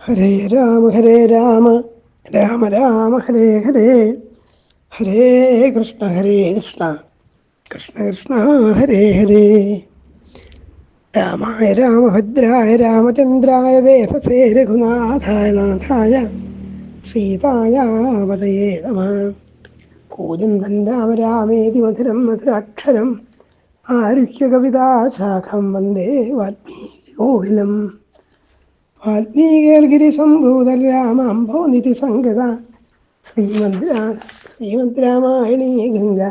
ഹരേ രാമ ഹരേ രാമ രാമ രാമ ഹരേ ഹരേ. ഹരേ കൃഷ്ണ ഹരേ കൃഷ്ണ കൃഷ്ണ കൃഷ്ണ ഹരേ ഹരേ. രാമായ രാമഭദ്രായ രാമചന്ദ്രായ വേദസേ രഘുനാഥായ നാഥായ സീതായാവതയേ നമ. കൂജന്തൻ രാമ രാമേതി മധുരം മധുരാക്ഷരം ആരുഹ്യ കവിതാശാഖം വന്ദേ വാൽമീകി വാൽമീകേർഗിരി സംഭൂതൽ രാമാംഭോ നിധി സംഗത. ശ്രീമദ് ശ്രീമദ് രാമായണീ ഗംഗ.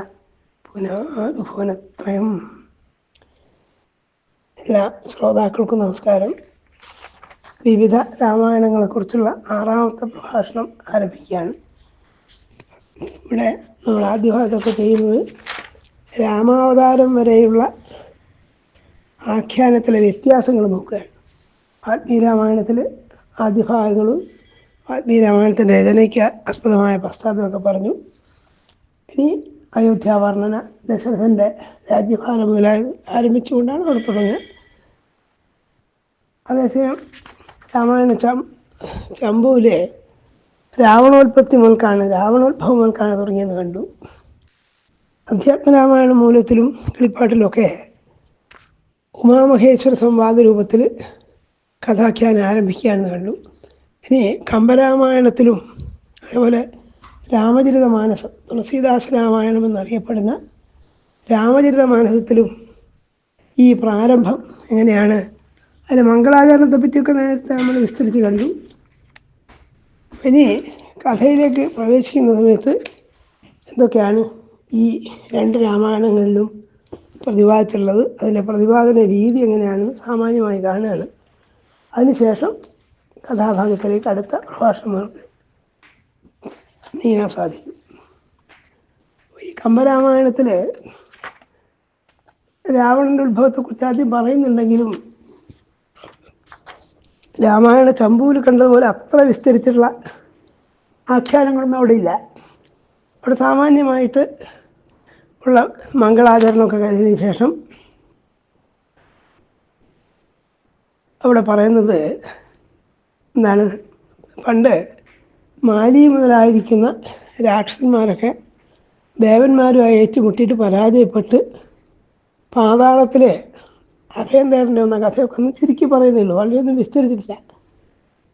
പുനാതു ഭുവനത്രയം എല്ലാ ശ്രോതാക്കൾക്കും നമസ്കാരം. വിവിധ രാമായണങ്ങളെക്കുറിച്ചുള്ള ആറാമത്തെ പ്രഭാഷണം ആരംഭിക്കുകയാണ്. ഇവിടെ നമ്മൾ ആദ്യ ഭാഗത്തൊക്കെ ചെയ്യുന്നത് രാമാവതാരം വരെയുള്ള ആഖ്യാനത്തിലെ വ്യത്യാസങ്ങൾ നോക്കുകയാണ്. വാൽമീകി രാമായണത്തിൽ ആദ്യ ഭാഗങ്ങളും വാൽമീകി രാമായണത്തിന്റെ രചനയ്ക്ക് അസ്പദമായ പശ്ചാത്തലമൊക്കെ പറഞ്ഞു. ഇനി അയോധ്യ വർണന ദശരഥന്റെ രാജ്യഭാരം മുതലായത് ആരംഭിച്ചുകൊണ്ടാണ് അവിടെ തുടങ്ങിയത്. അതേസമയം രാമായണ ചം ചമ്പുവിലെ രാവണോൽപത്തി മുതൽക്കാണ് രാവണോത്ഭവം മുതൽക്കാണ് തുടങ്ങിയെന്ന് കണ്ടു. അധ്യാത്മരാമായണ മൂലത്തിലും കിളിപ്പാട്ടിലൊക്കെ ഉമാമഹേശ്വര സംവാദ രൂപത്തിൽ കഥാഖ്യാനം ആരംഭിക്കുകയാണെന്ന് കണ്ടു. ഇനി കമ്പരാമായണത്തിലും അതേപോലെ രാമചരിത മാനസം തുളസീദാസ രാമായണം എന്നറിയപ്പെടുന്ന രാമചരിത മാനസത്തിലും ഈ പ്രാരംഭം എങ്ങനെയാണ്? അതിന്റെ മംഗളാചരണത്തെ പറ്റിയൊക്കെ നേരത്തെ നമ്മൾ വിസ്തരിച്ച് കണ്ടു. ഇനി കഥയിലേക്ക് പ്രവേശിക്കുന്ന സമയത്ത് എന്തൊക്കെയാണ് ഈ രണ്ട് രാമായണങ്ങളിലും പ്രതിപാദിച്ചുള്ളത് അതിന്റെ പ്രതിപാദന രീതി എങ്ങനെയാണ് സാമാന്യമായി കാണുകയാണ്. അതിനുശേഷം കഥാഭാഗത്തിലേക്ക് അടുത്ത പ്രഭാഷണങ്ങൾക്ക് നീങ്ങാൻ സാധിക്കും. ഈ കമ്പരാമായണത്തിൽ രാവണന്റെ ഉത്ഭവത്തെക്കുറിച്ച് ആദ്യം പറയുന്നുണ്ടെങ്കിലും രാമായണ ചമ്പൂവിൽ കണ്ടതുപോലെ അത്ര വിസ്തരിച്ചിട്ടുള്ള ആഖ്യാനങ്ങളൊന്നും അവിടെ ഇല്ല അവിടെ സാമാന്യമായിട്ട് ഉള്ള മംഗളാചരണമൊക്കെ കഴിഞ്ഞതിന് ശേഷം അവിടെ പറയുന്നത് എന്താണ്? പണ്ട് മാലി മുതലായിരിക്കുന്ന രാക്ഷസന്മാരൊക്കെ ദേവന്മാരുമായി ഏറ്റുമുട്ടിയിട്ട് പരാജയപ്പെട്ട് പാതാളത്തിൽ അഭയം തേടേണ്ടി വന്ന കഥയൊക്കെ ഒന്ന് ചുരുക്കി പറയുന്നേ ഉള്ളൂ. വളരെയൊന്നും വിസ്തരിച്ചിട്ടില്ല.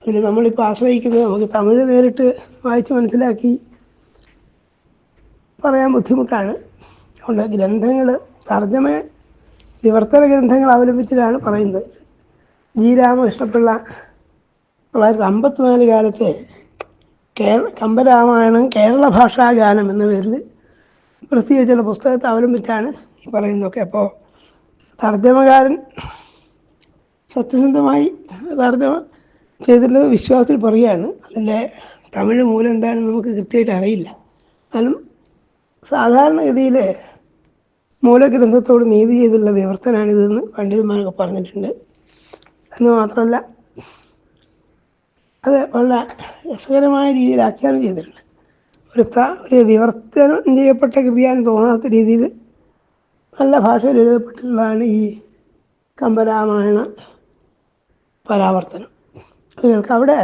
അതിൽ നമ്മളിപ്പോൾ ആശ്രയിക്കുന്നത് നമുക്ക് തമിഴ് നേരിട്ട് വായിച്ച് മനസ്സിലാക്കി പറയാൻ ബുദ്ധിമുട്ടാണ്. അതുകൊണ്ട് ഗ്രന്ഥങ്ങൾ തർജമ വിവർത്തന ഗ്രന്ഥങ്ങൾ അവലംബിച്ചിട്ടാണ് പറയുന്നത്. ജി രാമകൃഷ്ണപിള്ള തൊള്ളായിരത്തി അമ്പത്തിനാല് കാലത്തെ കേരള കമ്പരാമായണം കേരള ഭാഷാ ഗാനം എന്ന പേരിൽ പ്രസിദ്ധീകരിച്ചുള്ള പുസ്തകത്തെ അവലംബിച്ചാണ് ഈ പറയുന്നതൊക്കെ. അപ്പോൾ തർജമകാരൻ സത്യസന്ധമായി തർജമ ചെയ്തിട്ടുള്ളത് വിശ്വാസത്തിൽ പറയുകയാണ്. അതിന്റെ തമിഴ് മൂലം എന്താണെന്ന് നമുക്ക് കൃത്യമായിട്ട് അറിയില്ല. എന്നാലും സാധാരണഗതിയിൽ മൂലഗ്രന്ഥത്തോട് നീതി ചെയ്തുള്ള വിവർത്തനാണിതെന്ന് പണ്ഡിതന്മാരൊക്കെ പറഞ്ഞിട്ടുണ്ട്. എന്ന് മാത്രമല്ല അത് വളരെ രസകരമായ രീതിയിൽ ആഖ്യാനം ചെയ്തിട്ടുണ്ട്. ഒരു ഒരു വിവർത്തനം ചെയ്യപ്പെട്ട കൃതിയാണ് തോന്നാത്ത രീതിയിൽ നല്ല ഭാഷയിൽ എഴുതപ്പെട്ടിട്ടുള്ളതാണ് ഈ കമ്പരാമായണ പരാവർത്തനം. നിങ്ങൾക്ക് അവിടെ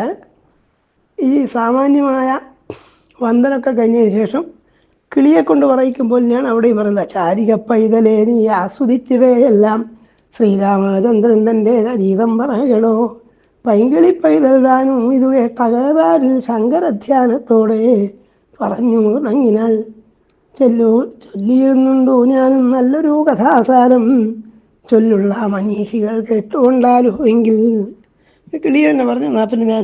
ഈ സാമാന്യമായ വന്ദനമൊക്കെ കഴിഞ്ഞതിന് ശേഷം കിളിയെ കൊണ്ട് പറയിക്കുമ്പോൾ ഞാൻ അവിടെയും പറയുന്നത് ചാരിക പൈതലേനി ആസ്വദിച്ചവയെല്ലാം ശ്രീരാമചന്ദ്രൻ തന്റെ ഗീതം പറയണോ? പൈങ്കിളി പൈതൽ താനും ഇത് കേട്ടകതാരിൽ ശങ്കരധ്യാനത്തോടെ പറഞ്ഞു തുടങ്ങിനാൾ ചൊല്ലു ചൊല്ലിയിരുന്നുണ്ടോ ഞാനും നല്ലൊരു കഥാസാരം? ചൊല്ലുള്ള മനീഷികൾ കേട്ടുകൊണ്ടാലോ എങ്കിൽ കിളി തന്നെ പറഞ്ഞു എന്നാൽ പിന്നെ ഞാൻ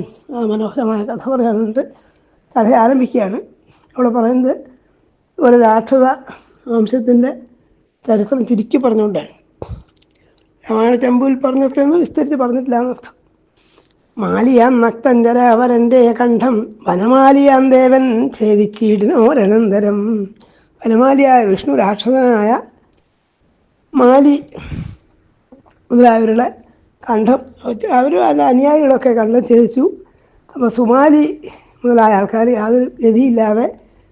മനോഹരമായ കഥ പറയാറുണ്ട് കഥ ആരംഭിക്കുകയാണ്. അവിടെ പറയുന്നത് ഒരു രാക്ഷസ വംശത്തിന്റെ ചരിത്രം ചുരുക്കി പറഞ്ഞുകൊണ്ടാണ്. രാമായണ ചമ്പുവിൽ പറഞ്ഞിട്ടൊന്നും വിസ്തരിച്ച് പറഞ്ഞിട്ടില്ല എന്നർത്ഥം. മാലിയ നക്തഞ്ചര അവരന്റെ കണ്ഠം വനമാലിയാൻ ദേവൻ ഛേദിച്ചിടിനോരനന്തരം വനമാലിയായ വിഷ്ണു രാക്ഷസനായ മാലി മുതലായവരുടെ കണ്ഠം അവർ അല്ല അനുയായികളൊക്കെ കണ്ഠം ഛേദിച്ചു. അപ്പോൾ സുമാലി മുതലായ ആൾക്കാർ യാതൊരു ഗതിയില്ലാതെ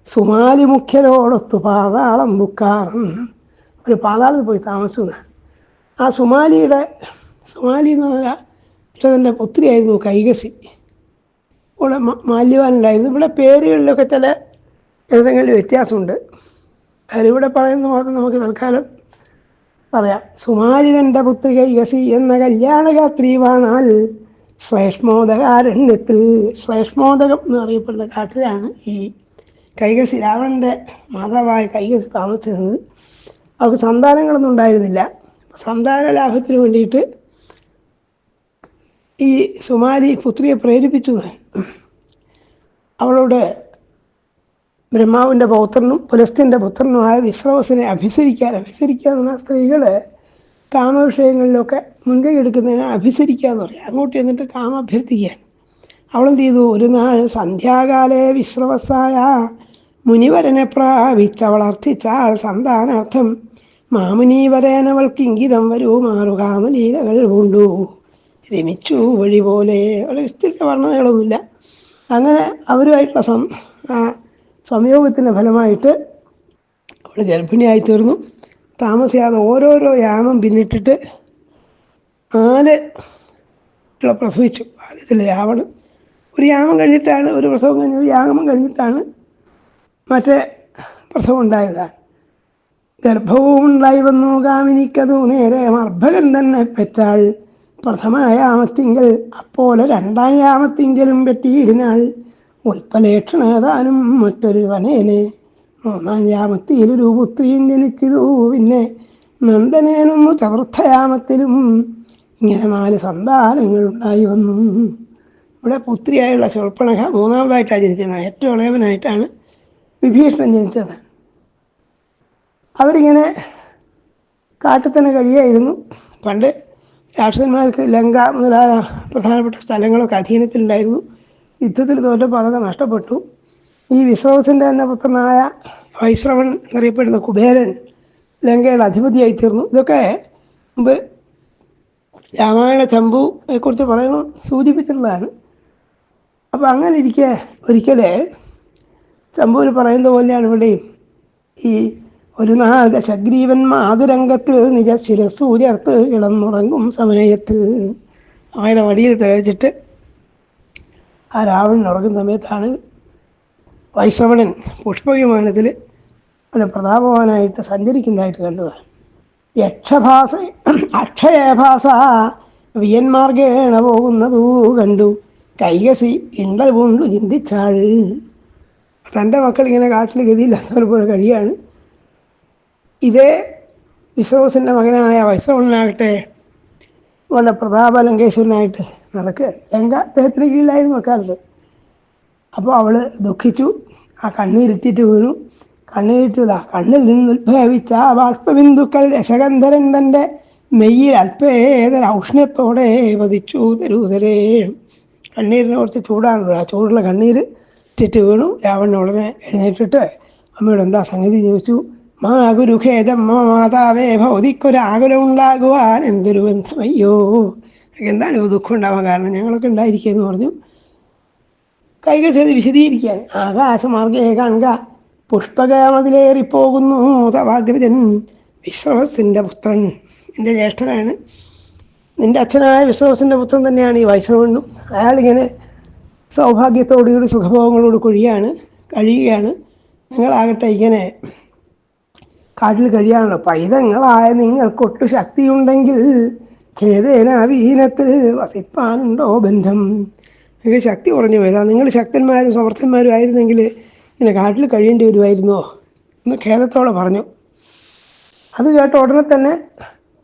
സുമാലി മുഖ്യനോടൊത്തു പാതാളം ബുക്കാറും ഒരു പാതാളത്തിൽ പോയി താമസിച്ചു. എന്നാണ്. ആ സുമാലിയുടെ സുമാലി എന്ന് പറഞ്ഞാൽ കൃഷ്ണന്റെ പുത്രിയായിരുന്നു കൈകസി. ഇവിടെ മാല്യവാനുണ്ടായിരുന്നു. ഇവിടെ പേരുകളിലൊക്കെ ചില ഏതെങ്കിലും വ്യത്യാസമുണ്ട്. അതിലിവിടെ പറയുന്നത് മാത്രം നമുക്ക് തൽക്കാലം പറയാം. സുമാലിതന്റെ പുത്രി കൈകസി എന്ന കല്യാണക സ്ത്രീവാണാൽ ശ്ലേഷ്മോദകാരണ്യത്തിൽ. ശ്ലേഷ്മോദകം എന്ന് അറിയപ്പെടുന്ന കാട്ടിലാണ് ഈ കൈകസി രാവണന്റെ മാതാവായ കൈകസി താമസിച്ചിരുന്നത്. അവർക്ക് സന്താനങ്ങളൊന്നും ഉണ്ടായിരുന്നില്ല. സന്താന ലാഭത്തിന് വേണ്ടിയിട്ട് ഈ സുമാരി പുത്രിയെ പ്രേരിപ്പിച്ചു. അവളോട് ബ്രഹ്മാവിന്റെ പൗത്രനും പുലസ്ത്യന്റെ പുത്രനുമായ വിശ്രവസിനെ അഭിസരിക്കാൻ അഭിസരിക്കുക എന്ന് പറഞ്ഞാൽ സ്ത്രീകൾ കാമവിഷയങ്ങളിലൊക്കെ മുൻകൈ എടുക്കുന്നതിന് അഭിസരിക്കുക എന്ന് പറയും. അങ്ങോട്ട് ചെന്നിട്ട് കാമ അഭ്യർത്ഥിക്കാൻ അവളെന്ത് ചെയ്തു? ഒരു നാൾ സന്ധ്യാകാലേ വിശ്രവസായ മുനിവരനെ പ്രാപിച്ചവളർത്ഥിച്ചാൾ അവൾ അർത്ഥിച്ചാൾ വരേനവൾക്ക് ഇംഗിതം വരൂ മാറുകാമലീലകൾ കൊണ്ടു രമിച്ചു വഴി പോലെ വളരെ വിസ്തൃത അങ്ങനെ അവരുമായിട്ടുള്ള സം സംയോഗത്തിന്റെ ഫലമായിട്ട് അവൾ ഗർഭിണിയായി തീർന്നു. താമസിയാതെ ഓരോരോ യാമം പിന്നിട്ടിട്ട് നാല് പ്രസവിച്ചു. ആദ്യത്തിൽ രാവണൻ ഒരു യാമം കഴിഞ്ഞിട്ടാണ് ഒരു പ്രസവം കഴിഞ്ഞ് ഒരു യാമം കഴിഞ്ഞിട്ടാണ് മറ്റേ പ്രസവം ഉണ്ടായതാണ് ഗർഭവും ഉണ്ടായി വന്നു കാമിനിക്കതു നേരെ മർഭകൻ തന്നെ പെറ്റാൾ. പ്രഥമയാമത്തിങ്കൽ അപ്പോലെ രണ്ടാം യാമത്തിങ്കലും പെറ്റിയിടിനാൾ ഉൽപ്പലേക്ഷണേതാനും മറ്റൊരു തനേനെ മൂന്നാം യാമത്തിലൊരു പുത്രിയും ജനിച്ചതു. പിന്നെ നന്ദനേനൊന്നു ചതുർത്ഥയാമത്തിലും ഇങ്ങനെ നാല് സന്താനങ്ങൾ ഉണ്ടായി വന്നു. ഇവിടെ പുത്രിയായുള്ള ചോർപ്പണക മൂന്നാമതായിട്ടാണ് ജനിച്ചത് ഏറ്റവും ഇളയവനായിട്ടാണ് വിഭീഷണൻ ജനിച്ചത്. അവരിങ്ങനെ കാട്ടിൽ തന്നെ കഴിയായിരുന്നു. പണ്ട് രാക്ഷസന്മാർക്ക് ലങ്ക മുതലായ പ്രധാനപ്പെട്ട സ്ഥലങ്ങളൊക്കെ അധീനത്തിലുണ്ടായിരുന്നു. യുദ്ധത്തിൽ തോറ്റപ്പോൾ അതൊക്കെ നഷ്ടപ്പെട്ടു. ഈ വിശ്രവസിന്റെ തന്നെ പുത്രനായ വൈശ്രവൺ എന്നറിയപ്പെടുന്ന കുബേരൻ ലങ്കയുടെ അധിപതിയായി തീർന്നു. ഇതൊക്കെ മുമ്പ് രാമായണ ചമ്പുവിനെക്കുറിച്ച് പറയുന്നു സൂചിപ്പിച്ചിട്ടുള്ളതാണ്. അപ്പോൾ അങ്ങനെ ഇരിക്കെ ഒരിക്കലേ ചമ്പൂര് പറയുന്ന പോലെയാണ് ഇവിടെയും ഈ ഒരു നാൾ ദശഗ്രീവൻ മാതുരംഗത്തിൽ നിജ ശിരസൂര്യർത്ത് ഇളന്നുറങ്ങും സമയത്തിൽ അങ്ങനെ വടിയിൽ തെളിച്ചിട്ട് ആ രാവണൻ ഉറങ്ങുന്ന സമയത്താണ് വൈശ്രവണൻ പുഷ്പവിമാനത്തിൽ അവന്റെ പ്രതാപവാനായിട്ട് സഞ്ചരിക്കുന്നതായിട്ട് കണ്ടതാണ്. യക്ഷഭാസ അക്ഷയഭാസ വിയന്മാർഗേണ പോകുന്നതു കണ്ടു. കൈകസി ഇണ്ടൽ പൂണ്ടു ചിന്തിച്ചാൾ തന്റെ മക്കൾ ഇങ്ങനെ കാട്ടിൽ ഗതിയില്ലാത്തവർ പോലെ കഴിയാണ്. ഇതേ വിശ്വസിന്റെ മകനായ വൈശ്രവണനാകട്ടെ വളരെ പ്രതാപലങ്കേശ്വരനായിട്ട് നടക്കുക. ലങ്ക അദ്ദേഹത്തിന് കീഴിലായിരുന്നു അക്കാലത്ത് അപ്പോൾ അവൾ ദുഃഖിച്ചു. ആ കണ്ണീരിട്ടിട്ട് വീണു. കണ്ണീരിട്ടതാ കണ്ണിൽ നിന്ന് ഉത്ഭവിച്ച ആ ബാഷ്പബിന്ദുക്കൾ യശകന്ധരൻ തന്റെ മെയ്യിൽ അല്പേതര ഔഷ്ണ്യത്തോടെ പതിച്ചു തരൂതരേ. കണ്ണീരിനെ കുറച്ച് ചൂടാണല്ലോ. ആ ചൂടുള്ള കണ്ണീര് ഇട്ടിട്ട് വീണു. രാവണ ഉടനെ എഴുന്നേറ്റിട്ട് അമ്മയോട് എന്താ സംഗതി ചോദിച്ചു. മാ ഗുരുഖേദം മോ മാതാവേ ഭൗതിക്കൊരാകുലം ഉണ്ടാകുവാൻ എന്തൊരു ബന്ധമയ്യോ? എന്താണ് ഇപ്പോൾ ദുഃഖം ഉണ്ടാവാൻ കാരണം ഞങ്ങളൊക്കെ ഉണ്ടായിരിക്കുക എന്ന് പറഞ്ഞു. കൈക ചെയ്ത് വിശദീകരിക്കാൻ. ആകാശമാർഗേ കാണുക പുഷ്പകാമതിലേറിപ്പോകുന്നു തവാഗ്രജൻ വിശ്രവസിന്റെ പുത്രൻ. എന്റെ ജ്യേഷ്ഠനാണ്. നിന്റെ അച്ഛനായ വിശ്രവസിന്റെ പുത്രൻ തന്നെയാണ് ഈ വൈഷ്ണവനും. അയാളിങ്ങനെ സൗഭാഗ്യത്തോടുകൂടി സുഖഭോഗങ്ങളോട് കൊഴിയാണ് കഴിയുകയാണ്. ഞങ്ങളാകട്ടെ ഇങ്ങനെ കാട്ടിൽ കഴിയാണല്ലോ പൈതങ്ങളായ നിങ്ങൾക്കൊട്ടു ശക്തിയുണ്ടെങ്കിൽ ഖേദേന വീനത്തിൽ വസിപ്പാനുണ്ടോ ബന്ധം? നിങ്ങൾക്ക് ശക്തി കുറഞ്ഞു പോയതാ. നിങ്ങൾ ശക്തന്മാരും സമർത്ഥന്മാരും ആയിരുന്നെങ്കിൽ ഇങ്ങനെ കാട്ടിൽ കഴിയേണ്ടി വരുമായിരുന്നോ? എന്ന് ഖേദത്തോടെ പറഞ്ഞു. അത് കേട്ട ഉടനെ തന്നെ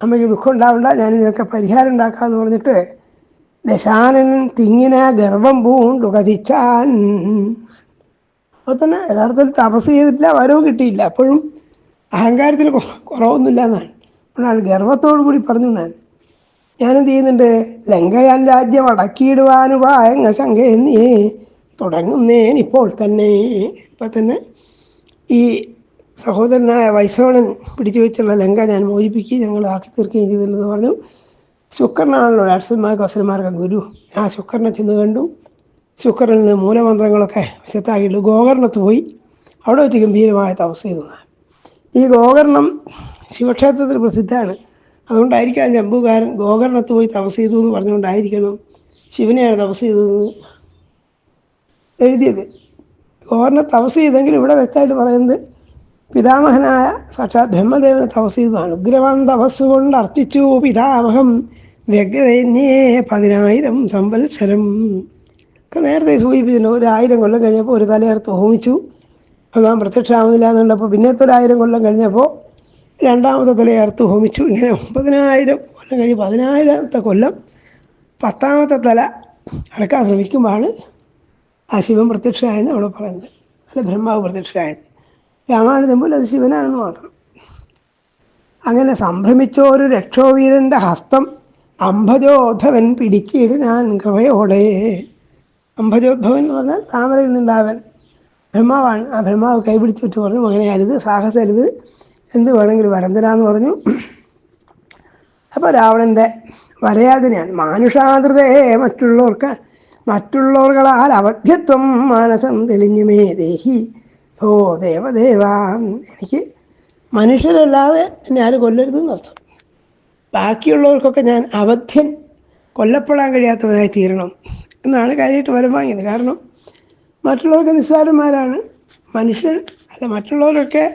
അമ്മയ്ക്ക് ദുഃഖം ഉണ്ടാവണ്ട ഞാൻ ഇതിനൊക്കെ പരിഹാരം ഉണ്ടാക്കാമെന്ന് പറഞ്ഞിട്ട് ദശാനൻ തിങ്ങിന ഗർഭം പൂണ്ടു കഥിച്ചാൻ. അപ്പോൾ തന്നെ യഥാർത്ഥത്തിൽ തപസ് ചെയ്തിട്ടില്ല വരവും കിട്ടിയില്ല. അപ്പോഴും അഹങ്കാരത്തിന് കൊ- കുറവൊന്നുമില്ല എന്നാണ് അതുകൊണ്ടാണ് ഗർവത്തോടു കൂടി പറഞ്ഞു എന്നാണ്. ഞാനെന്ത് ചെയ്യുന്നുണ്ട്? ലങ്കയാൻ രാജ്യം അടക്കിയിടുവാനുപായങ്ങ ശങ്കയെന്നേ തുടങ്ങുന്നേൻ ഇപ്പോൾ തന്നെ. ഇപ്പോൾ തന്നെ ഈ സഹോദരനായ വൈശ്രവണൻ പിടിച്ചു വെച്ചുള്ള ലങ്ക ഞാൻ മോചിപ്പിക്കുകയും ഞങ്ങൾ ആക്കി തീർക്കുകയും ചെയ്തില്ലെന്ന് പറഞ്ഞു. ശുക്രനാണല്ലോ അർസന്മാർക്ക് അസുരന്മാർക്ക് ഗുരു. ആ ശുക്രനെ ചെന്ന് കണ്ടു. ശുക്രനിൽ നിന്ന് മൂലമന്ത്രങ്ങളൊക്കെ വശത്താക്കിയിട്ട് ഗോകർണത്ത് പോയി. അവിടെ വെച്ച് ഗംഭീരമായ തപസ് ചെയ്തു ഈ ഗോകർണം ശിവക്ഷേത്രത്തിൽ പ്രസിദ്ധമാണ്. അതുകൊണ്ടായിരിക്കാം ജമ്പുകാരൻ ഗോകർണത്ത് പോയി തപസ് ചെയ്തു എന്ന് പറഞ്ഞുകൊണ്ടായിരിക്കണം ശിവനെയാണ് തപസ് ചെയ്തത്. എഴുതിയത്. ഗോകർണ തപസ് ചെയ്തെങ്കിൽ ഇവിടെ വ്യക്തമായിട്ട് പറയുന്നത് പിതാമഹനായ സാക്ഷാത് ബ്രഹ്മദേവനെ തപസ് ചെയ്തതാണ്. ഉഗ്രവാൻ തപസ് കൊണ്ട് അർത്ഥിച്ചു പിതാമഹം വ്യഗ്രതന്യേ പതിനായിരം സംവത്സരം. നേരത്തെ സൂചിപ്പിച്ചിട്ടുണ്ട്. ഒരു ആയിരം കൊല്ലം കഴിഞ്ഞപ്പോൾ ഒരു തലയർത്ത് ഹോമിച്ചു. ഭഗവാൻ പ്രത്യക്ഷമാവുന്നില്ല എന്നുള്ളപ്പോൾ പിന്നത്തെ ഒരായിരം കൊല്ലം കഴിഞ്ഞപ്പോൾ രണ്ടാമത്തെ തലയർത്ത് ഹോമിച്ചു. ഇങ്ങനെ ഒമ്പതിനായിരം കൊല്ലം കഴിഞ്ഞ് പതിനായിരത്തെ കൊല്ലം പത്താമത്തെ തല അറക്കാൻ ശ്രമിക്കുമ്പോഴാണ് ആ ശിവൻ പ്രത്യക്ഷമായെന്ന് അവിടെ പറയുന്നത്. അല്ല ബ്രഹ്മാവ് പ്രത്യക്ഷമായത്. രാമാനുജൻ പോലും അത് ശിവനാണെന്ന് മാത്രം. അങ്ങനെ സംഭ്രമിച്ചോരു രക്ഷോവീരന്റെ ഹസ്തം അംഭജോധവൻ പിടിച്ചിടിനാൻ കൃപയോടെ. അംഭജോദ്ധവൻ എന്ന് പറഞ്ഞാൽ താമരയിൽ നിന്നുണ്ടാവൻ. ബ്രഹ്മാവാണ്. ആ ബ്രഹ്മാവ് കൈപിടിച്ചിട്ട് പറഞ്ഞു അങ്ങനെ അരുത് സാഹസരുത് എന്ത് വേണമെങ്കിലും വരന്തരാന്ന് പറഞ്ഞു. അപ്പോൾ രാവണന്റെ വരയാതിനെയാണ്. മാനുഷാതൃതയെ മറ്റുള്ളവർക്ക് മറ്റുള്ളവർകളാൽ അവധ്യത്വം മാനസം തെളിഞ്ഞുമേ ദേഹി. ഓ ദേവദേവാ. എനിക്ക് മനുഷ്യരല്ലാതെ എന്നെ ആരും കൊല്ലരുതെന്ന് അർത്ഥം. ബാക്കിയുള്ളവർക്കൊക്കെ ഞാൻ അവധ്യൻ. കൊല്ലപ്പെടാൻ കഴിയാത്തവനായി തീരണം. എന്നാണ് കാര്യമായിട്ട് വരം വാങ്ങിയത്. കാരണം മറ്റുള്ളവർക്ക് നിസ്സാരന്മാരാണ്. മനുഷ്യൻ അല്ല മറ്റുള്ളവരൊക്കെ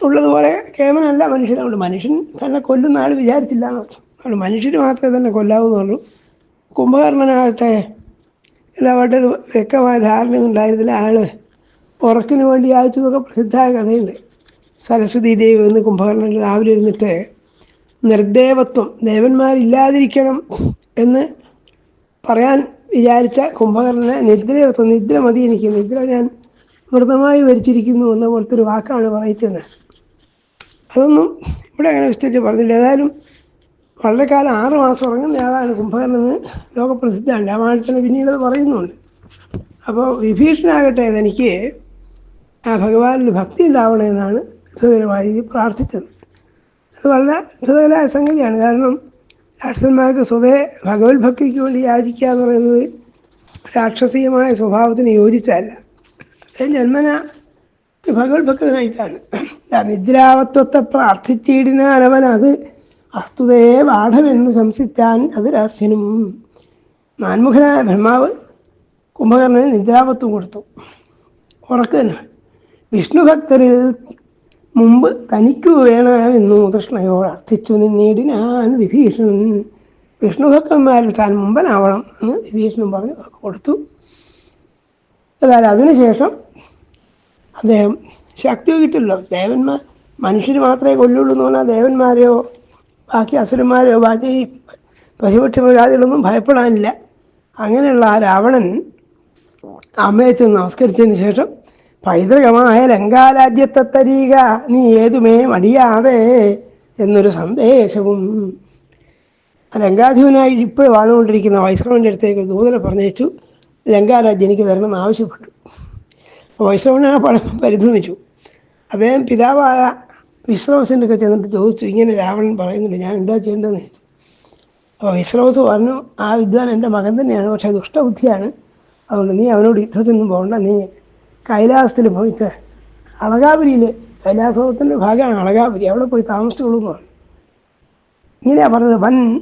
ഉള്ളതുപോലെ കേവലമല്ല മനുഷ്യനുണ്ട് മനുഷ്യൻ തന്നെ കൊല്ലുന്ന ആൾ വിചാരിച്ചില്ല എന്ന് വെച്ചു അതുകൊണ്ട് മനുഷ്യർ മാത്രമേ തന്നെ കൊല്ലാവുന്നുള്ളൂ കുംഭകർണനാകട്ടെ ഒരു വ്യക്തമായ ധാരണയൊന്നും ഉണ്ടായിരുന്നില്ല. ആൾ ഉറക്കിന് വേണ്ടി അയച്ചു എന്നൊക്കെ പ്രസിദ്ധമായ കഥയുണ്ട്. സരസ്വതി ദേവി എന്ന് കുംഭകർണൻ രാവിലെ ഇരുന്നിട്ട് നിർദ്ദേവത്വം ദേവന്മാരില്ലാതിരിക്കണം എന്ന് പറയാൻ വിചാരിച്ച കുംഭകർണന് നിദ്ര നിദ്ര മതി എനിക്ക്. നിദ്ര ഞാൻ വ്രതമായി വരിച്ചിരിക്കുന്നു എന്ന പോലത്തെ ഒരു വാക്കാണ് പറയിച്ചത്. അതൊന്നും ഇവിടെ അങ്ങനെ വിസ്തരിച്ച് പറഞ്ഞില്ല. ഏതായാലും വളരെ കാലം ആറ് മാസം ഉറങ്ങുന്ന ആളാണ് കുംഭകർണെന്ന് ലോകപ്രസിദ്ധമാണ് രാമായണത്തിന് പിന്നീട് പറയുന്നുണ്ട്. അപ്പോൾ വിഭീഷണാകട്ടെ എനിക്ക് ആ ഭഗവാനിൽ ഭക്തി ഉണ്ടാവണമെന്നാണ് അത്ഭുതകരമായ രീതിയിൽ പ്രാർത്ഥിച്ചത്. അത് വളരെ അത്ഭുതകരമായ സംഗതിയാണ്. കാരണം രാക്ഷസന്മാർക്ക് സ്വതേ ഭഗവത് ഭക്തിക്ക് വേണ്ടി യാചിക്കുക എന്ന് പറയുന്നത് രാക്ഷസീയമായ സ്വഭാവത്തിന് യോജിച്ചല്ല ജന്മന ഭഗവത് ഭക്തനായിട്ടാണ്. നിദ്രാവത്വത്തെ പ്രാർത്ഥിച്ചിടിനാൽ അവൻ അത് അസ്തുതയെ പാഠമെന്ന് ശംസിച്ചാൻ അത് രാസ്യനും നാൻമുഖനായ ബ്രഹ്മാവ് കുംഭകർണന് നിദ്രാവത്വം കൊടുത്തു. ഉറക്കന് വിഷ്ണു ഭക്തരിൽ മുമ്പ് തനിക്കു വേണമെന്നു കൃഷ്ണയോട് അർത്ഥിച്ചു. നിന്നീടിനാൻ വിഭീഷണൻ വിഷ്ണുഭക്തന്മാരിൽ താൻ മുമ്പനാവണം എന്ന് വിഭീഷണൻ പറഞ്ഞു. കൊടുത്തു. അതായത് അതിനുശേഷം അദ്ദേഹം ശക്തി കിട്ടില്ല ദേവന്മാർ മനുഷ്യർ മാത്രമേ കൊല്ലുള്ളൂ എന്ന് പറഞ്ഞാൽ ദേവന്മാരെയോ ബാക്കി അസുരന്മാരെയോ ബാക്കി പശുപക്ഷി മൃഗാദികളൊന്നും ഭയപ്പെടാനില്ല. അങ്ങനെയുള്ള ആ രാവണൻ അമ്മയെ ചെന്ന് നമസ്കരിച്ചതിന് ശേഷം പൈതൃകമായ ലങ്കാരാജ്യത്തെ തരീക നീ ഏതുമേ മടിയാതെ എന്നൊരു സന്ദേശവും ലങ്കാധിപനായി ഇപ്പോൾ വാണുകൊണ്ടിരിക്കുന്ന വൈശ്രവന്റെ അടുത്തേക്ക് ദൂതനെ പറഞ്ഞയച്ചു. ലങ്കാരാജ്യം എനിക്ക് തരണമെന്ന് ആവശ്യപ്പെട്ടു. വൈശ്രവനെ പണം പരിഭ്രമിച്ചു. അദ്ദേഹം പിതാവായ വിശ്രവസിന്റെ ചെന്നിട്ട് ചോദിച്ചു ഇങ്ങനെ രാവണൻ പറയുന്നുണ്ട് ഞാൻ എന്താ ചെയ്യേണ്ടതെന്ന് ചോദിച്ചു. അപ്പോൾ വിശ്രവസ് പറഞ്ഞു ആ വിദ്വാൻ എന്റെ മകൻ തന്നെയാണ് പക്ഷേ ദുഷ്ടബുദ്ധിയാണ്. അതുകൊണ്ട് നീ അവനോട് യുദ്ധത്തിനൊന്നും പോകണ്ട നീ കൈലാസത്തിൽ പോയിട്ട് അളകാപുരിയിൽ കൈലാസത്തിന്റെ ഭാഗമാണ് അളകാപുരി. അവിടെ പോയി താമസിച്ചുള്ളൂ എന്ന് പറഞ്ഞു. ഇങ്ങനെയാ പറഞ്ഞത്. വൻ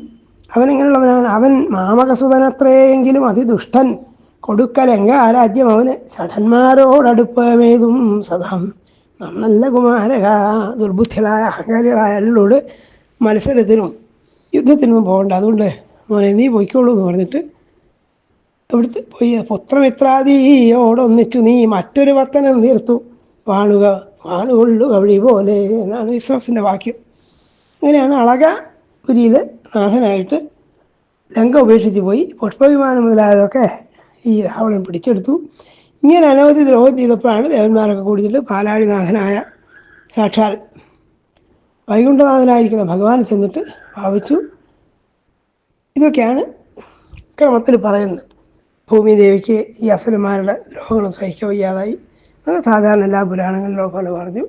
അവനെങ്ങനെയുള്ളവനാണ്. അവൻ മാമകസുതനത്രയെങ്കിലും അതിദുഷ്ടൻ. കൊടുക്കലെങ്ക രാജ്യം അവന് ചടന്മാരോടടുപ്പമേതും സദാം. നന്നല്ല കുമാരക ദുർബുദ്ധികളായ അഹങ്കാരികളായ ആളുകളോട് മത്സരത്തിനും യുദ്ധത്തിനൊന്നും പോകണ്ട. അതുകൊണ്ട് മോനെ നീ പൊയ്ക്കോളൂ എന്ന് പറഞ്ഞിട്ട് ഇവിടുത്തെ പോയി പുത്രമിത്രാദിയോടൊന്നിച്ചു നീ മറ്റൊരു വത്തനം നീർത്തു വാണുക വാണുകൊള്ളു കവഴി പോലെ എന്നാണ് വിശ്വാസിന്റെ വാക്യം. അങ്ങനെയാണ് അളക പുരിയിൽ നാഥനായിട്ട് ലങ്ക ഉപേക്ഷിച്ച് പോയി. പുഷ്പവിമാനം മുതലായതൊക്കെ ഈ രാവണൻ പിടിച്ചെടുത്തു. ഇങ്ങനെ അനവധി ദ്രോഹം ചെയ്തപ്പോഴാണ് ദേവന്മാരൊക്കെ കൂടിയിട്ട് പാലാഴിനാഥനായ സാക്ഷാൽ വൈകുണ്ഠനാഥനായിരിക്കുന്ന ഭഗവാൻ ചെന്നിട്ട് ഭാവിച്ചു. ഇതൊക്കെയാണ് ക്രമത്തിൽ പറയുന്നത്. ഭൂമിദേവിക്ക് ഈ അസുരന്മാരുടെ ദ്രോഹങ്ങളും സഹിക്കാൻ വയ്യാതായി. സാധാരണ എല്ലാ പുരാണങ്ങളിലോ പോലെ പറഞ്ഞു.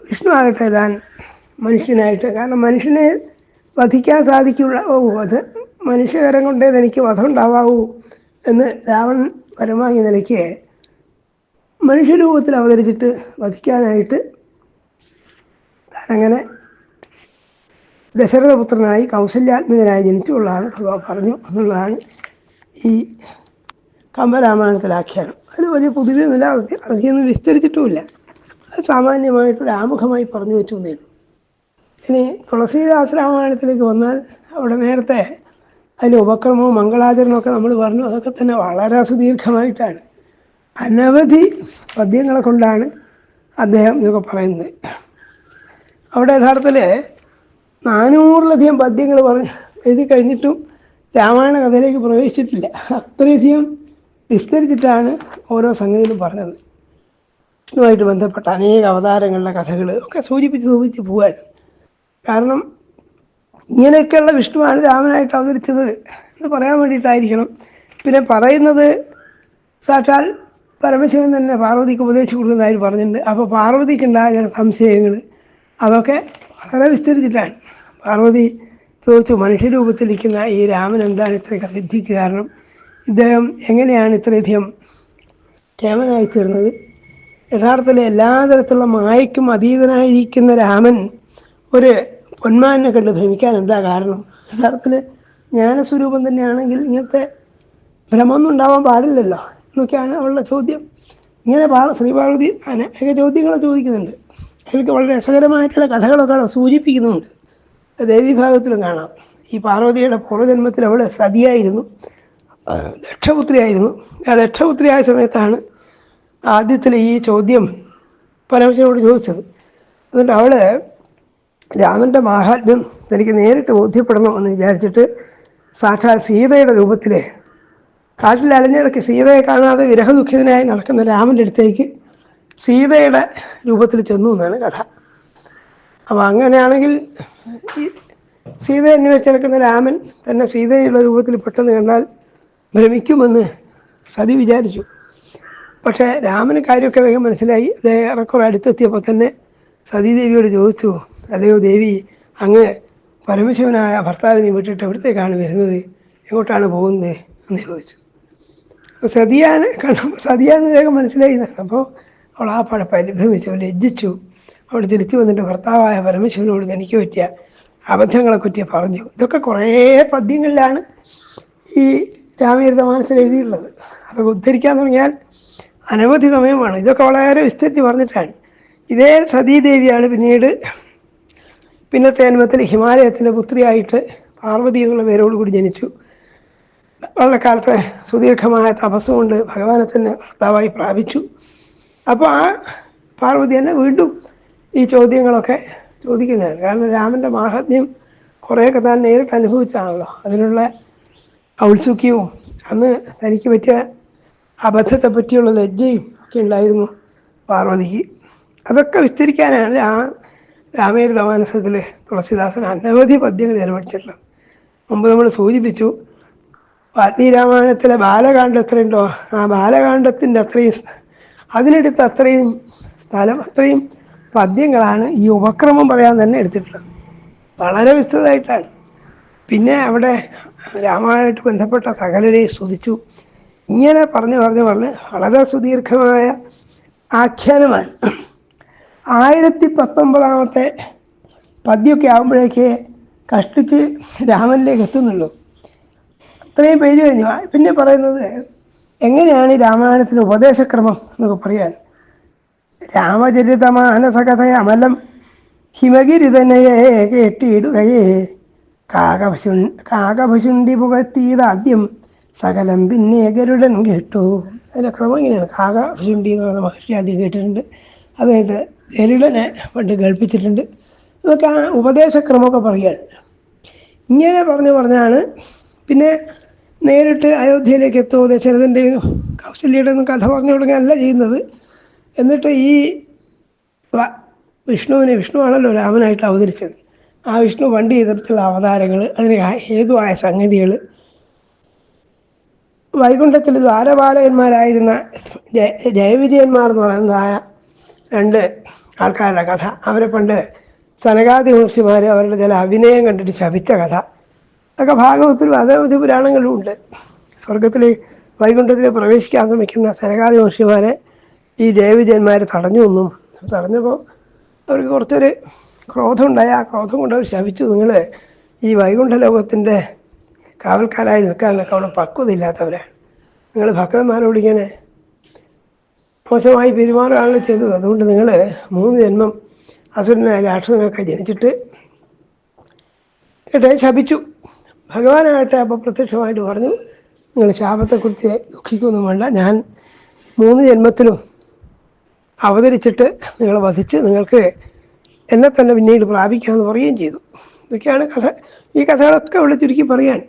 വിഷ്ണു ആകട്ടെ താൻ മനുഷ്യനായിട്ട്. കാരണം മനുഷ്യനെ വധിക്കാൻ സാധിക്കുള്ള ഓ അത് മനുഷ്യകരം കൊണ്ടേ എനിക്ക് വധം ഉണ്ടാവാവൂ എന്ന് രാവണൻ പരമാങ്ങി നിലയ്ക്ക് മനുഷ്യരൂപത്തിൽ അവതരിച്ചിട്ട് വധിക്കാനായിട്ട് താനങ്ങനെ ദശരഥപുത്രനായി കൗസല്യാത്മകനായി ജനിച്ചുള്ളതാണ് ഭഗവാൻ പറഞ്ഞു എന്നുള്ളതാണ് ഈ കമ്പരാമായണത്തിലെ ആഖ്യാനം അതിന് വലിയ പുതിയൊന്നുമില്ല അധികമൊന്നും വിസ്തരിച്ചിട്ടുമില്ല. അത് സാമാന്യമായിട്ടൊരു ആമുഖമായി പറഞ്ഞു വെച്ചു എന്നേ ഇനി തുളസീദാസ രാമായണത്തിലേക്ക് വന്നാൽ അവിടെ നേരത്തെ അതിന്റെ ഉപക്രമവും മംഗളാചരണവും ഒക്കെ നമ്മൾ പറഞ്ഞു. അതൊക്കെ തന്നെ വളരെ സുദീർഘമായിട്ടാണ്. അനവധി പദ്യങ്ങളെ കൊണ്ടാണ് അദ്ദേഹം ഇതൊക്കെ പറയുന്നത്. അവിടെ യഥാർത്ഥത്തിൽ നാനൂറിലധികം പദ്യങ്ങൾ പറഞ്ഞ് എഴുതി കഴിഞ്ഞിട്ടും രാമായണ കഥയിലേക്ക് പ്രവേശിച്ചിട്ടില്ല. അത്രയധികം വിസ്തരിച്ചിട്ടാണ് ഓരോ സംഗതിയിലും പറഞ്ഞത്. വിഷ്ണുവായിട്ട് ബന്ധപ്പെട്ട അനേക അവതാരങ്ങളുടെ കഥകൾ ഒക്കെ സൂചിപ്പിച്ച് സൂചിപ്പിച്ച് പോവാണ്. കാരണം ഇങ്ങനെയൊക്കെയുള്ള വിഷ്ണുവാണ് രാമനായിട്ട് അവതരിച്ചത് എന്ന് പറയാൻ വേണ്ടിയിട്ടായിരിക്കണം. പിന്നെ പറയുന്നത് സാക്ഷാൽ പരമശിവൻ തന്നെ പാർവതിക്ക് ഉപദേശിച്ചു കൊടുക്കുന്നതായി പറഞ്ഞിട്ടുണ്ട്. അപ്പോൾ പാർവതിക്കുണ്ടായ സംശയങ്ങൾ അതൊക്കെ വളരെ വിസ്തരിച്ചിട്ടാണ്. പാർവതി ചോദിച്ചു മനുഷ്യരൂപത്തിലിരിക്കുന്ന ഈ രാമൻ എന്താണ് ഇത്രയൊക്കെ സിദ്ധിക്ക് കാരണം? ഇദ്ദേഹം എങ്ങനെയാണ് ഇത്രയധികം കേമനായി തീർന്നത്? യഥാർത്ഥത്തിൽ എല്ലാ തരത്തിലുള്ള മായയ്ക്കും അതീതനായിരിക്കുന്ന രാമൻ ഒരു പൊന്മാനെ കണ്ട് ഭ്രമിക്കാൻ എന്താ കാരണം? യഥാർത്ഥത്തിൽ ജ്ഞാനസ്വരൂപം തന്നെയാണെങ്കിൽ ഇങ്ങനത്തെ ഭ്രമമൊന്നും ഉണ്ടാവാൻ പാടില്ലല്ലോ എന്നൊക്കെയാണ് അവളുടെ ചോദ്യം. ഇങ്ങനെ ശ്രീപാർവതി അനേക ചോദ്യങ്ങൾ ചോദിക്കുന്നുണ്ട്. അതിലൊക്കെ വളരെ രസകരമായ ചില കഥകളൊക്കെ സൂചിപ്പിക്കുന്നുണ്ട്. ദേവീഭാഗത്തിലും കാണാം. ഈ പാർവതിയുടെ പൂർവജന്മത്തിൽ അവൾ സതിയായിരുന്നു. ദക്ഷപുത്രിയായിരുന്നു ആ ദക്ഷപുത്രിയായ സമയത്താണ് ആദ്യത്തിൽ ഈ ചോദ്യം പരമശിവനോട് ചോദിച്ചത്. എന്നിട്ട് അവൾ രാമന്റെ മാഹാത്മ്യം തനിക്ക് നേരിട്ട് ബോധ്യപ്പെടണമെന്ന് വിചാരിച്ചിട്ട് സാക്ഷാൽ സീതയുടെ രൂപത്തിൽ കാട്ടിൽ അലഞ്ഞിടയ്ക്ക് സീതയെ കാണാതെ വിരഹദുഃഖിതനായി നടക്കുന്ന രാമന്റെ അടുത്തേക്ക് സീതയുടെ രൂപത്തിൽ ചെന്നു എന്നാണ് കഥ. അപ്പോൾ അങ്ങനെയാണെങ്കിൽ സീത അന്വേഷിച്ച് രാമൻ തന്നെ സീതയുള്ള രൂപത്തിൽ പെട്ടെന്ന് കണ്ടാൽ ഭ്രമിക്കുമെന്ന് സതി വിചാരിച്ചു. പക്ഷേ രാമന് കാര്യമൊക്കെ വേഗം മനസ്സിലായി. അദ്ദേഹം ഏറെക്കുറെ അടുത്തെത്തിയപ്പോൾ തന്നെ സതീദേവിയോട് ചോദിച്ചു അല്ലയോ ദേവി അങ്ങ് പരമശിവനായ ഭർത്താവിനെ വിട്ടിട്ട് എവിടത്തേക്കാണ് വരുന്നത്? എങ്ങോട്ടാണ് പോകുന്നത്? എന്ന് ചോദിച്ചു. അപ്പോൾ സതിയാൻ കണ്ടപ്പോൾ സതിയാന്ന് വേഗം മനസ്സിലായി. അപ്പോൾ അവൾ ആ പഴ പരിഭ്രമിച്ചു ലജ്ജിച്ചു. അവൾ തിരിച്ചു വന്നിട്ട് ഭർത്താവായ പരമശിവനോട് തനിക്ക് പറ്റിയ അബദ്ധങ്ങളെ പറ്റി പറഞ്ഞു. ഇതൊക്കെ കുറേ പദ്യങ്ങളിലാണ് ഈ രാമചരിതമാനത്തിൽ എഴുതിയിട്ടുള്ളത്. അതൊക്കെ ഉദ്ധരിക്കാൻ തുടങ്ങിയാൽ അനവധി സമയമാണ് ഇതൊക്കെ വളരെ വിസ്തരിച്ച് പറഞ്ഞിട്ടാണ്. ഇതേ സതീദേവിയാണ് പിന്നീട് പിന്നത്തെ ജന്മത്തിൽ ഹിമാലയത്തിന്റെ പുത്രിയായിട്ട് പാർവതി എന്നുള്ള പേരോട് കൂടി ജനിച്ചു. വളരെ കാലത്തെ സുദീർഘമായ തപസ്സുകൊണ്ട് ഭഗവാനെ തന്നെ ഭർത്താവായി പ്രാപിച്ചു. അപ്പോൾ ആ പാർവതി തന്നെ വീണ്ടും ഈ ചോദ്യങ്ങളൊക്കെ ചോദിക്കുന്നതാണ്. കാരണം രാമന്റെ മാഹാത്മ്യം കുറേയൊക്കെ താൻ നേരിട്ട് അനുഭവിച്ചാണല്ലോ. അതിനുള്ള ഔത്സുക്യവും അന്ന് തനിക്ക് പറ്റിയ അബദ്ധത്തെ പറ്റിയുള്ള ലജ്ജയും ഒക്കെ ഉണ്ടായിരുന്നു പാർവതിക്ക്. അതൊക്കെ വിസ്തരിക്കാനാണ് ആ രാമേരി മാനസത്തിൽ തുളസിദാസൻ അനവധി പദ്യങ്ങൾ ചെലവഴിച്ചിട്ടുള്ളത് മുമ്പ് നമ്മൾ സൂചിപ്പിച്ചു വാൽമീകി രാമായണത്തിലെ ബാലകാന്ഡം എത്രയുണ്ടോ? ആ ബാലകാന്ഡത്തിന്റെ അത്രയും അതിനെടുത്ത അത്രയും സ്ഥലം അത്രയും പദ്യങ്ങളാണ് ഈ ഉപക്രമം പറയാൻ തന്നെ എടുത്തിട്ടുള്ളത്. വളരെ വിസ്തൃതമായിട്ടാണ്. പിന്നെ അവിടെ രാമായണമായിട്ട് ബന്ധപ്പെട്ട സകലരെയും സ്തുതിച്ചു. ഇങ്ങനെ പറഞ്ഞു പറഞ്ഞു പറഞ്ഞ് വളരെ സുദീർഘമായ ആഖ്യാനമാണ്. ആയിരത്തി പത്തൊമ്പതാമത്തെ പദ്യമൊക്കെ ആകുമ്പോഴേക്ക് കഷ്ടിച്ച് രാമനിലേക്ക് എത്തുന്നുള്ളൂ. അത്രയും പേജ് കഴിഞ്ഞു. പിന്നെ പറയുന്നത് എങ്ങനെയാണ് ഈ രാമായണത്തിന്റെ ഉപദേശക്രമം എന്നൊക്കെ പറയാൻ? രാമചരിതമാനസകഥ അമലം ഹിമഗിരിതനയെ കേട്ടിടുകയേ. കാകപശു കാകപശുണ്ടി പുകഴ്ത്തിയതാദ്യം സകലം പിന്നെ ഗരുഡൻ കേട്ടു. അതിന്റെ ക്രമം ഇങ്ങനെയാണ്. കാകപശുണ്ടി എന്ന് പറയുന്ന മഹർഷി ആദ്യം കേട്ടിട്ടുണ്ട്. അതായത് ഗരുഡനെ പണ്ട് കേൾപ്പിച്ചിട്ടുണ്ട്. ഇതൊക്കെ ആ ഉപദേശക്രമമൊക്കെ പറയുകയാണ് ഇങ്ങനെ പറഞ്ഞു പറഞ്ഞാണ് പിന്നെ നേരിട്ട് അയോധ്യയിലേക്ക് എത്തുമോ? ദശരഥന്റെയും കൗശല്യയുടെ ഒന്നും കഥ പറഞ്ഞു കൊടുക്കുകയല്ല ചെയ്യുന്നത്. എന്നിട്ട് ഈ വിഷ്ണുവിനെ വിഷ്ണുവാണല്ലോ രാമനായിട്ട് അവതരിച്ചത്. ആ വിഷ്ണു വണ്ടി ചെയ്തിട്ടുള്ള അവതാരങ്ങൾ അതിന് ഹേതുവായ സംഗതികൾ. വൈകുണ്ഠത്തിൽ ദ്വാരപാലകന്മാരായിരുന്ന ജയ ജയവിജയന്മാർ എന്ന് പറയുന്നതായ രണ്ട് ആൾക്കാരുടെ കഥ. അവരെ പണ്ട് സനകാദി മഹർഷിമാർ അവരുടെ ചില അഭിനയം കണ്ടിട്ട് ശപിച്ച കഥ. അതൊക്കെ ഭാഗവത്തിലും അതേവധി പുരാണങ്ങളിലും ഉണ്ട് സ്വർഗത്തിൽ വൈകുണ്ഠത്തിൽ പ്രവേശിക്കാൻ ശ്രമിക്കുന്ന സനകാദി മഹർഷിമാരെ ഈ ദേവിജന്മാർ തടഞ്ഞു നിന്നും. തടഞ്ഞപ്പോൾ അവർക്ക് കുറച്ചൊരു ക്രോധം ഉണ്ടായി ആ ക്രോധം കൊണ്ട് അവർ ശപിച്ചു. നിങ്ങൾ ഈ വൈകുണ്ഠ ലോകത്തിന്റെ കാവൽക്കാരായി നിൽക്കാനൊക്കെ അവിടെ പക്വതയില്ലാത്തവരാണ് നിങ്ങൾ ഭക്തന്മാരോട് ഇങ്ങനെ മോശമായി പെരുമാറുകയാണല്ലോ ചെയ്തത്. അതുകൊണ്ട് നിങ്ങൾ മൂന്ന് ജന്മം അസുരനായ രാക്ഷസനൊക്കെ ജനിച്ചിട്ട് കേട്ടെ ശപിച്ചു. ഭഗവാനാകട്ടെ അപ്പോൾ പ്രത്യക്ഷമായിട്ട് പറഞ്ഞു നിങ്ങൾ ശാപത്തെക്കുറിച്ച് ദുഃഖിക്കൊന്നും വേണ്ട. ഞാൻ മൂന്ന് ജന്മത്തിലും അവതരിച്ചിട്ട് നിങ്ങളെ വധിച്ച് നിങ്ങൾക്ക് എന്നെ തന്നെ പിന്നീട് പ്രാപിക്കാമെന്ന് പറയുകയും ചെയ്തു. ഇതൊക്കെയാണ് കഥ. ഈ കഥകളൊക്കെ ഇവിടെ ചുരുക്കി പറയാൻ.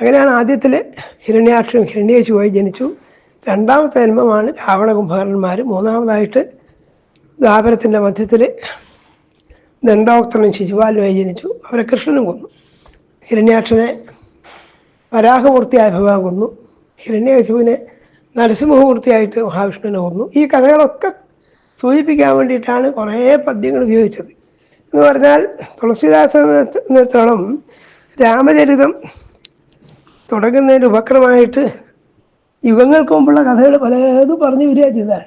അങ്ങനെയാണ് ആദ്യത്തിൽ ഹിരണ്യാക്ഷം ഹിരണ്യേശുവായി ജനിച്ചു. രണ്ടാമത്തെ ജന്മമാണ് രാവണ കുംഭകരന്മാർ മൂന്നാമതായിട്ട് ദാപരത്തിന്റെ മധ്യത്തിൽ ദണ്ഡോക്തനും ശിശുപാലുമായി ജനിച്ചു. അവരെ കൃഷ്ണനും കൊന്നു. ഹിരണ്യാക്ഷനെ വരാഹമൂർത്തിയായ ഭഗവാൻ കൊന്നു. ഹിരണ്യകശുവിനെ നരസിംഹമൂർത്തിയായിട്ട് മഹാവിഷ്ണുവിനെ ഓർന്നു. ഈ കഥകളൊക്കെ സൂചിപ്പിക്കാൻ വേണ്ടിയിട്ടാണ് കുറേ പദ്യങ്ങൾ ഉപയോഗിച്ചത്. എന്ന് പറഞ്ഞാൽ തുളസിദാസത്തോളം രാമചരിതം തുടങ്ങുന്നതിന് ഉപക്രമായിട്ട് യുഗങ്ങൾക്ക് മുമ്പുള്ള കഥകൾ പലതും പറഞ്ഞു വരിക ചെയ്തതാണ്.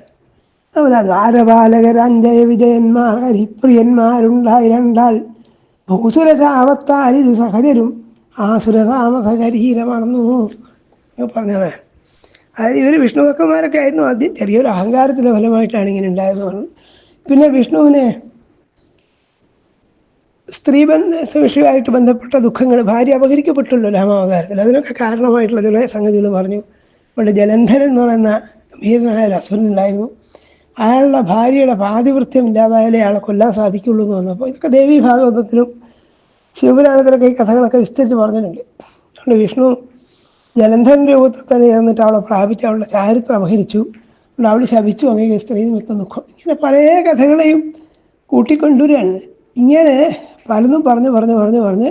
അതുപോലെ ദ്വാരപാലകർ അഞ്ജയ വിജയന്മാർ ഹരിപ്രിയന്മാരുണ്ടായി രണ്ടാൽ ഭൂസുരശാവത്താരിരു സഹജരും ആസുരതാമസ ശരീരമറന്നു പറഞ്ഞതാണ്. അതായത് ഇവർ വിഷ്ണു ഭക്തന്മാരൊക്കെ ആയിരുന്നു. ആദ്യം ചെറിയൊരു അഹങ്കാരത്തിന്റെ ഫലമായിട്ടാണ് ഇങ്ങനെ ഉണ്ടായത് പറഞ്ഞു. പിന്നെ വിഷ്ണുവിനെ സ്ത്രീബന്ധ വിഷയമായിട്ട് ബന്ധപ്പെട്ട ദുഃഖങ്ങൾ ഭാര്യ അപഹരിക്കപ്പെട്ടുള്ളൂ രാമാവതാരത്തിൽ അതിനൊക്കെ കാരണമായിട്ടുള്ള ചില സംഗതികൾ പറഞ്ഞു. ഇവിടെ ജലന്ധരൻ എന്ന് പറയുന്ന ഭീരനായ ഒരു അസുരനുണ്ടായിരുന്നു അയാളുടെ ഭാര്യയുടെ പാതിവൃത്യം ഇല്ലാതായാലേ അയാളെ കൊല്ലാൻ സാധിക്കുള്ളൂ എന്ന് വന്നപ്പോൾ ഇതൊക്കെ ദേവി ഭാഗവതത്തിലും ശിവപുരാണത്തിലൊക്കെ ഈ കഥകളൊക്കെ വിസ്തരിച്ച് പറഞ്ഞിട്ടുണ്ട്. അതുകൊണ്ട് വിഷ്ണു ജലന്ധരൻ രൂപത്തിൽ തന്നെ ചേർന്നിട്ട് അവളെ പ്രാപിച്ച് അവളുടെ ചാരിത്രം അപഹരിച്ചു. അവൾ ശപിച്ചു അങ്ങനെ സ്ത്രീ നിമിത്തം ദുഃഖം. ഇങ്ങനെ പല കഥകളെയും കൂട്ടിക്കൊണ്ടുവരികയാണ് ഇങ്ങനെ പലതും പറഞ്ഞ് പറഞ്ഞ് പറഞ്ഞ് പറഞ്ഞ്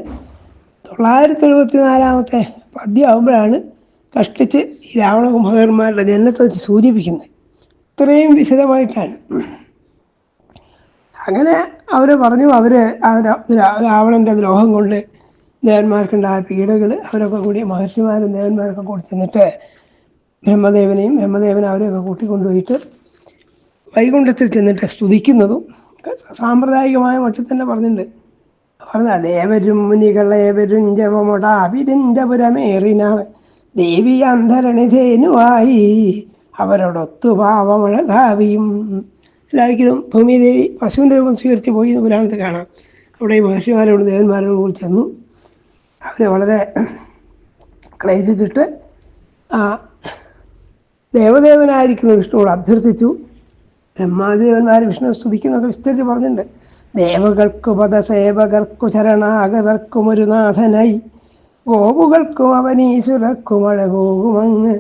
തൊള്ളായിരത്തി എഴുപത്തി നാലാമത്തെ പദ്യമാകുമ്പോഴാണ് കഷ്ടിച്ച് ഈ രാവണ കുംഭകന്മാരുടെ ജനനത്തെ സൂചിപ്പിക്കുന്നത്. ഇത്രയും വിശദമായിട്ടാണ്. അങ്ങനെ അവർ പറഞ്ഞു അവർ രാവണന്റെ ദ്രോഹം കൊണ്ട് ദേവന്മാർക്കുണ്ടായ പീഡകൾ അവരൊക്കെ കൂടി മഹർഷിമാരും ദേവന്മാരൊക്കെ കൂടി ചെന്നിട്ട് ബ്രഹ്മദേവനെയും ബ്രഹ്മദേവനെ അവരെയൊക്കെ കൂട്ടിക്കൊണ്ടുപോയിട്ട് വൈകുണ്ഠത്തിൽ ചെന്നിട്ട് സ്തുതിക്കുന്നതും സാമ്പ്രദായികമായ മട്ടിൽ തന്നെ പറഞ്ഞിട്ടുണ്ട്. പറഞ്ഞ ദേവരും മുനികളേവരും ജപമൊടാവിരിഞ്ചപുരമേറിനാണ് ദേവി അന്ധരണി ധേനുവായി അവരോടൊത്തു പാവമഴധാവിയും എല്ലാവർക്കും ഭൂമിദേവി പശുവിന്റെ രൂപം സ്വീകരിച്ച് പോയി എന്ന് പുരാണത്തിൽ കാണാം. അവിടെ മഹർഷിമാരോടും ദേവന്മാരോട് കൂടി ചെന്നു. അവരെ വളരെ ക്ലേശിച്ചിട്ട് ദേവദേവനായിരിക്കുന്ന വിഷ്ണുവോട് അഭ്യർത്ഥിച്ചു. ബ്രഹ്മാദേവന്മാർ വിഷ്ണു സ്തുതിക്കുന്നൊക്കെ വിസ്തരിച്ച് പറഞ്ഞിട്ടുണ്ട്. ദേവകൾക്കു പദസേവകർക്കു ചരണാഗതർക്കും ഒരു നാഥനായി. ഗോപുകൾക്കും അവനീശ്വരർക്കും അഴകോകുമങ്ങ്.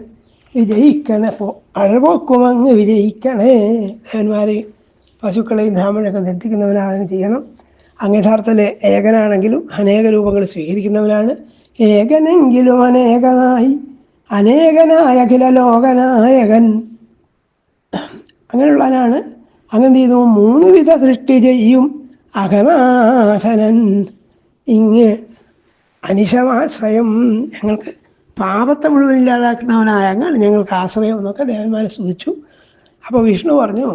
വിജയിക്കണേ പോ അഴപോക്കുമങ്ങ് വിജയിക്കണേ. ദേവന്മാരെയും പശുക്കളെയും ബ്രാഹ്മണൊക്കെ നിർത്തിക്കുന്നവനാണ് ചെയ്യണം. അങ്ങേഥാർത്ഥത്തിൽ ഏകനാണെങ്കിലും അനേക രൂപങ്ങൾ സ്വീകരിക്കുന്നവനാണ്. ഏകനെങ്കിലും അനേകനായി അനേകനായ അഖില ലോകനായകൻ. അങ്ങനെയുള്ളവനാണ് അങ്ങനെ ചെയ്തു മൂന്ന് വിധ സൃഷ്ടി ചെയ്യും അകനാശനൻ ഇങ്ങ് അനിശമാശ്രയം ഞങ്ങൾക്ക് പാപത്തെ മുഴുവൻ ഇല്ലാതാക്കുന്നവനായ അങ്ങാണ് ഞങ്ങൾക്ക് ആശ്രയം എന്നൊക്കെ ദേവന്മാരെ സ്തുതിച്ചു. അപ്പോൾ വിഷ്ണു പറഞ്ഞു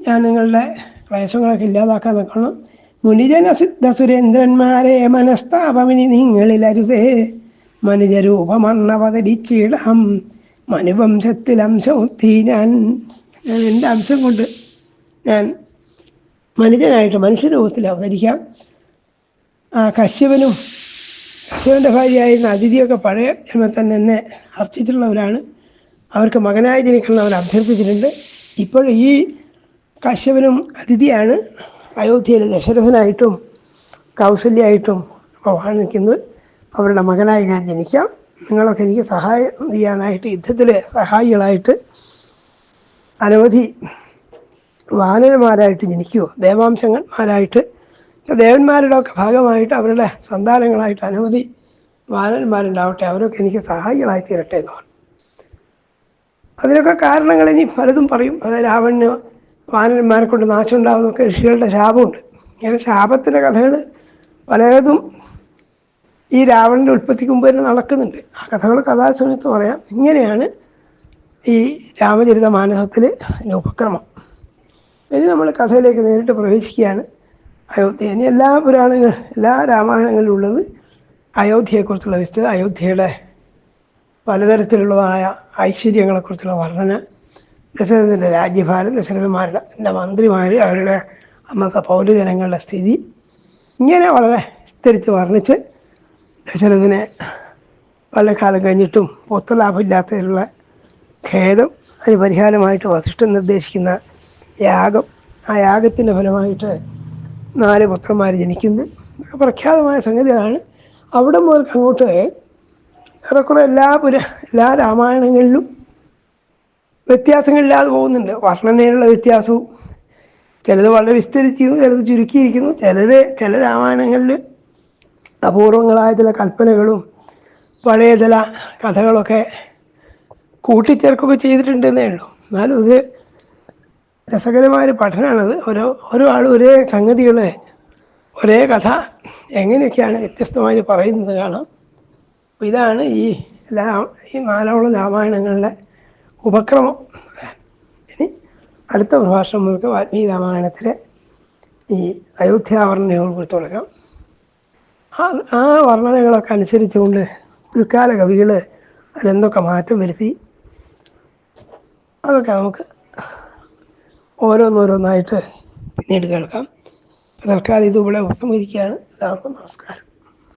ഞാൻ നിങ്ങളുടെ ക്ലേശങ്ങളൊക്കെ ഇല്ലാതാക്കാൻ നിൽക്കണം. മുനിജന സിദ്ധ സുരേന്ദ്രന്മാരെ മനസ്താപമിനി നിങ്ങളിലരുതേ. മനുജരൂപമണ്ണവതരിച്ചിടാം മനുവംശത്തിൽ അംശമുത്തി ഞാൻ. ഞാൻ എന്റെ അംശം കൊണ്ട് ഞാൻ മനുജനായിട്ട് മനുഷ്യരൂപത്തിൽ അവതരിക്കാം. ആ കശ്യപനും കശ്യപന്റെ ഭാര്യയായിരുന്ന അതിഥിയൊക്കെ പഴയ ജന്മത്തിൽ തന്നെ എന്നെ അർച്ചിട്ടുള്ളവരാണ്. അവർക്ക് മകനായി ജനിക്കണം അവർ അഭ്യർത്ഥിച്ചിട്ടുണ്ട്. ഇപ്പോഴും ഈ കശ്യപനും അതിഥിയാണ്. അയോധ്യയിൽ ദശരഥനായിട്ടും കൗസല്യായിട്ടും ഭഗവാൻ നിൽക്കുന്നത് അവരുടെ മകനായി ഞാൻ ജനിക്കാം. നിങ്ങളൊക്കെ എനിക്ക് സഹായം ചെയ്യാനായിട്ട് യുദ്ധത്തിൽ സഹായികളായിട്ട് അനവധി വാനരന്മാരായിട്ട് ജനിക്കുമോ ദേവാംശന്മാരായിട്ട് ദേവന്മാരുടെ ഒക്കെ ഭാഗമായിട്ട് അവരുടെ സന്താനങ്ങളായിട്ട് അനവധി വാനന്മാരുണ്ടാവട്ടെ അവരൊക്കെ എനിക്ക് സഹായികളായി തീരട്ടെ എന്ന് പറഞ്ഞു അതിനൊക്കെ കാരണങ്ങൾ ഇനി പലതും പറയും. അതായത് രാവണന് വാനന്മാരെ കൊണ്ട് നാശം ഉണ്ടാകുന്നൊക്കെ ഋഷികളുടെ ശാപമുണ്ട്. ഇങ്ങനെ ശാപത്തിന്റെ കഥകൾ പലതും ഈ രാവണന്റെ ഉൽപ്പത്തിക്ക് മുമ്പ് തന്നെ നടക്കുന്നുണ്ട്. ആ കഥകൾ കഥാസമയത്ത് പറയാം. ഇങ്ങനെയാണ് ഈ രാമചരിത മാനസത്തിൽ ഉപക്രമം. ഇനി നമ്മൾ കഥയിലേക്ക് നേരിട്ട് പ്രവേശിക്കുകയാണ്. അയോധ്യ. ഇനി എല്ലാ പുരാണങ്ങൾ എല്ലാ രാമായണങ്ങളിലുള്ളത് അയോധ്യയെക്കുറിച്ചുള്ള വിസ്തൃത അയോധ്യയുടെ പലതരത്തിലുള്ളതായ ഐശ്വര്യങ്ങളെക്കുറിച്ചുള്ള വർണന ദശരഥന്റെ രാജ്യഭാരം ദശരഥന്മാരുടെ എന്റെ മന്ത്രിമാർ അവരുടെ അമ്മക്ക പൗരജനങ്ങളുടെ സ്ഥിതി ഇങ്ങനെ വളരെ വിസ്തരിച്ച് വർണിച്ച് ദശരഥനെ കാലം കഴിഞ്ഞിട്ടും പൊത്തലാഭമില്ലാത്തതിലുള്ള ഖേദം അതിന് പരിഹാരമായിട്ട് വസിഷ്ഠൻ നിർദ്ദേശിക്കുന്ന യാഗം. ആ യാഗത്തിന്റെ ഫലമായിട്ട് നാല് പുത്രന്മാർ ജനിക്കുന്നത് പ്രഖ്യാതമായ സംഗതികളാണ്. അവിടെ മുതൽക്കങ്ങോട്ട് ഏറെക്കുറെ എല്ലാ പുര എല്ലാ രാമായണങ്ങളിലും വ്യത്യാസങ്ങളില്ലാതെ പോകുന്നുണ്ട്. വർണനയിലുള്ള വ്യത്യാസവും ചിലത് വളരെ വിസ്തരിച്ചിരിക്കുന്നു ചിലത് ചുരുക്കിയിരിക്കുന്നു. ചിലത് ചില രാമായണങ്ങളിൽ അപൂർവങ്ങളായ ചില കൽപ്പനകളും പഴയ ചില കഥകളൊക്കെ കൂട്ടിച്ചേർക്കുകയൊക്കെ ചെയ്തിട്ടുണ്ടെന്നേ ഉള്ളൂ. എന്നാലും ഇത് രസകരമായ ഒരു പഠനമാണത്. ഓരോ ഓരോ ആൾ ഒരേ സംഗതികൾ ഒരേ കഥ എങ്ങനെയൊക്കെയാണ് വ്യത്യസ്തമായി പറയുന്നത് കാണാം. ഇതാണ് ഈ ഈ നാലോളം രാമായണങ്ങളുടെ ഉപക്രമം. ഇനി അടുത്ത പ്രഭാഷണം നമുക്ക് വാൽമീകി രാമായണത്തിലെ ഈ അയോധ്യാവർണനയോട് കൂടി തുടങ്ങാം. ആ ആ വർണനകളൊക്കെ അനുസരിച്ചുകൊണ്ട് പിൽക്കാല കവികൾ അതിലെന്തൊക്കെ മാറ്റം വരുത്തി അതൊക്കെ നമുക്ക് ഓരോന്നോരോന്നായിട്ട് പിന്നീട് കേൾക്കാം. തൽക്കാലം ഇത് ഇവിടെ ഉപസംഹരിക്കുകയാണ്. എല്ലാവർക്കും നമസ്കാരം.